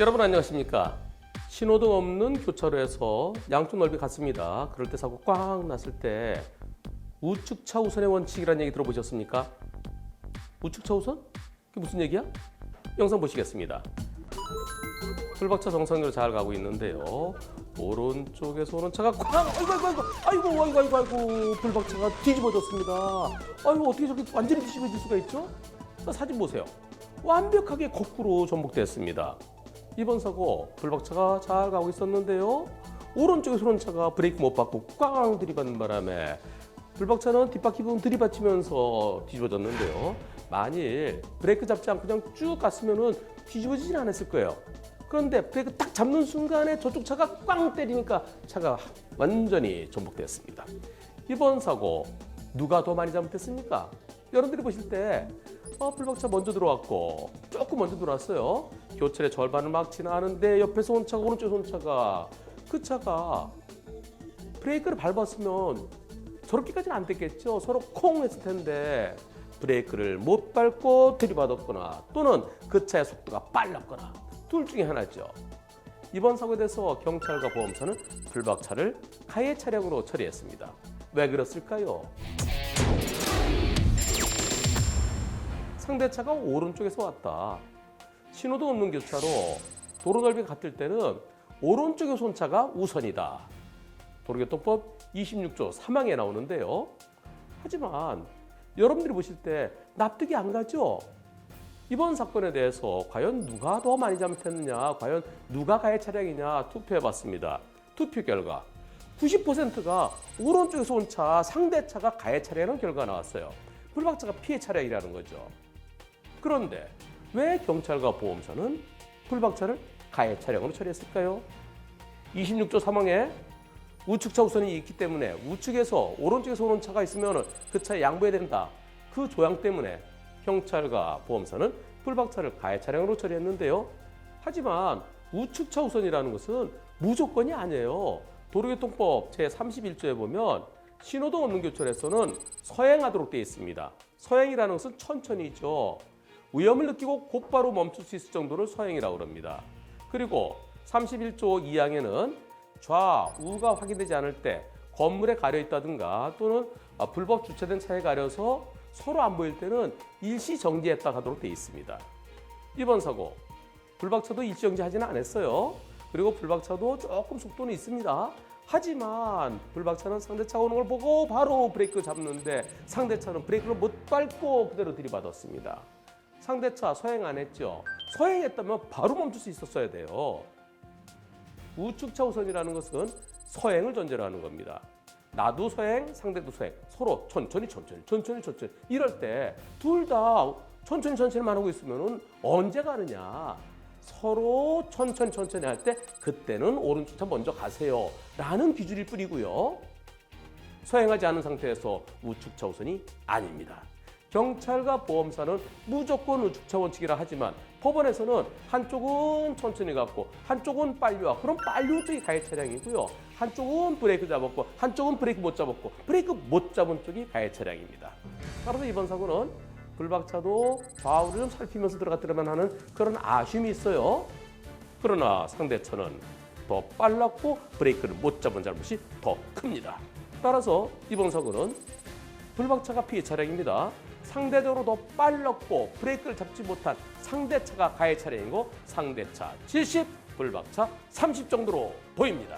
여러분 안녕하십니까? 신호등 없는 교차로에서 양쪽 넓이 같습니다. 그럴 때 사고 꽝 났을 때 우측 차우선의 원칙이라는 얘기 들어보셨습니까? 우측 차우선? 그게 무슨 얘기야? 영상 보시겠습니다. 불박차 정상으로 잘 가고 있는데요. 오른쪽에서 오는 차가 꽝! 아이고 아이고 아이고 아이고 아이고 아이고 불박차가 뒤집어졌습니다. 아이고 어떻게 저렇게 완전히 뒤집어질 수가 있죠? 자, 사진 보세요. 완벽하게 거꾸로 전복됐습니다. 이번 사고 불박차가 잘 가고 있었는데요. 오른쪽에서 오는 차가 브레이크 못 밟고 꽝 들이받는 바람에 불박차는 뒷바퀴 부분 들이받치면서 뒤집어졌는데요. 만일 브레이크 잡지 않고 그냥 쭉 갔으면은 뒤집어지진 않았을 거예요. 그런데 브레이크 딱 잡는 순간에 저쪽 차가 꽝 때리니까 차가 완전히 전복되었습니다. 이번 사고 누가 더 많이 잘못했습니까? 여러분들이 보실 때 어, 불박차 먼저 들어왔고 조금 먼저 들어왔어요. 교차의 절반을 막 지나는데 옆에서 온 차가 오른쪽에서 온 차가 그 차가 브레이크를 밟았으면 저렇게까지는 안 됐겠죠. 서로 콩 했을 텐데 브레이크를 못 밟고 들이받았거나 또는 그 차의 속도가 빨랐거나 둘 중에 하나죠. 이번 사고에 대해서 경찰과 보험사는 불박차를 가해 차량으로 처리했습니다. 왜 그랬을까요? 상대차가 오른쪽에서 왔다. 신호도 없는 교차로 도로 넓이가 같을 때는 오른쪽에서 온 차가 우선이다. 도로교통법 26조 3항에 나오는데요. 하지만 여러분들이 보실 때 납득이 안 가죠? 이번 사건에 대해서 과연 누가 더 많이 잘못했느냐, 과연 누가 가해 차량이냐 투표해 봤습니다. 투표 결과 90%가 오른쪽에서 온 차, 상대차가 가해 차량이라는 결과가 나왔어요. 불박차가 피해 차량이라는 거죠. 그런데 왜 경찰과 보험사는 불박차를 가해 차량으로 처리했을까요? 26조 3항에 우측 차우선이 있기 때문에 우측에서 오른쪽에서 오는 차가 있으면 그 차에 양보해야 된다. 그 조항 때문에 경찰과 보험사는 불박차를 가해 차량으로 처리했는데요. 하지만 우측 차우선이라는 것은 무조건이 아니에요. 도로교통법 제31조에 보면 신호등 없는 교차로에서는 서행하도록 되어 있습니다. 서행이라는 것은 천천히죠. 위험을 느끼고 곧바로 멈출 수 있을 정도를 서행이라고 합니다. 그리고 31조 2항에는 좌우가 확인되지 않을 때 건물에 가려 있다든가 또는 아, 불법 주차된 차에 가려서 서로 안 보일 때는 일시 정지했다 하도록 되어 있습니다. 이번 사고 불박차도 일시 정지하지는 않았어요. 그리고 불박차도 조금 속도는 있습니다. 하지만 불박차는 상대차가 오는 걸 보고 바로 브레이크 잡는데 상대차는 브레이크를 못 밟고 그대로 들이받았습니다. 상대차 서행 안 했죠. 서행했다면 바로 멈출 수 있었어야 돼요. 우측 차우선이라는 것은 서행을 전제로 하는 겁니다. 나도 서행, 상대도 서행. 서로 천천히 천천히 천천히 천천히 이럴 때 둘 다 천천히 천천히만 하고 있으면 언제 가느냐. 서로 천천히 천천히 할 때 그때는 오른쪽 차 먼저 가세요. 라는 기준일 뿐이고요. 서행하지 않은 상태에서 우측 차우선이 아닙니다. 경찰과 보험사는 무조건 우측차 원칙이라 하지만 법원에서는 한쪽은 천천히 갔고 한쪽은 빨리 와. 그럼 빨리 온 쪽이 가해 차량이고요. 한쪽은 브레이크 잡았고 한쪽은 브레이크 못 잡았고 브레이크 못 잡은 쪽이 가해 차량입니다. 따라서 이번 사고는 불박차도 좌우를 좀 살피면서 들어갔더라면 하는 그런 아쉬움이 있어요. 그러나 상대차는 더 빨랐고 브레이크를 못 잡은 잘못이 더 큽니다. 따라서 이번 사고는 불박차가 피해 차량입니다. 상대적으로 더 빨랐고 브레이크를 잡지 못한 상대차가 가해 차량이고 상대차 70, 불박차 30 정도로 보입니다.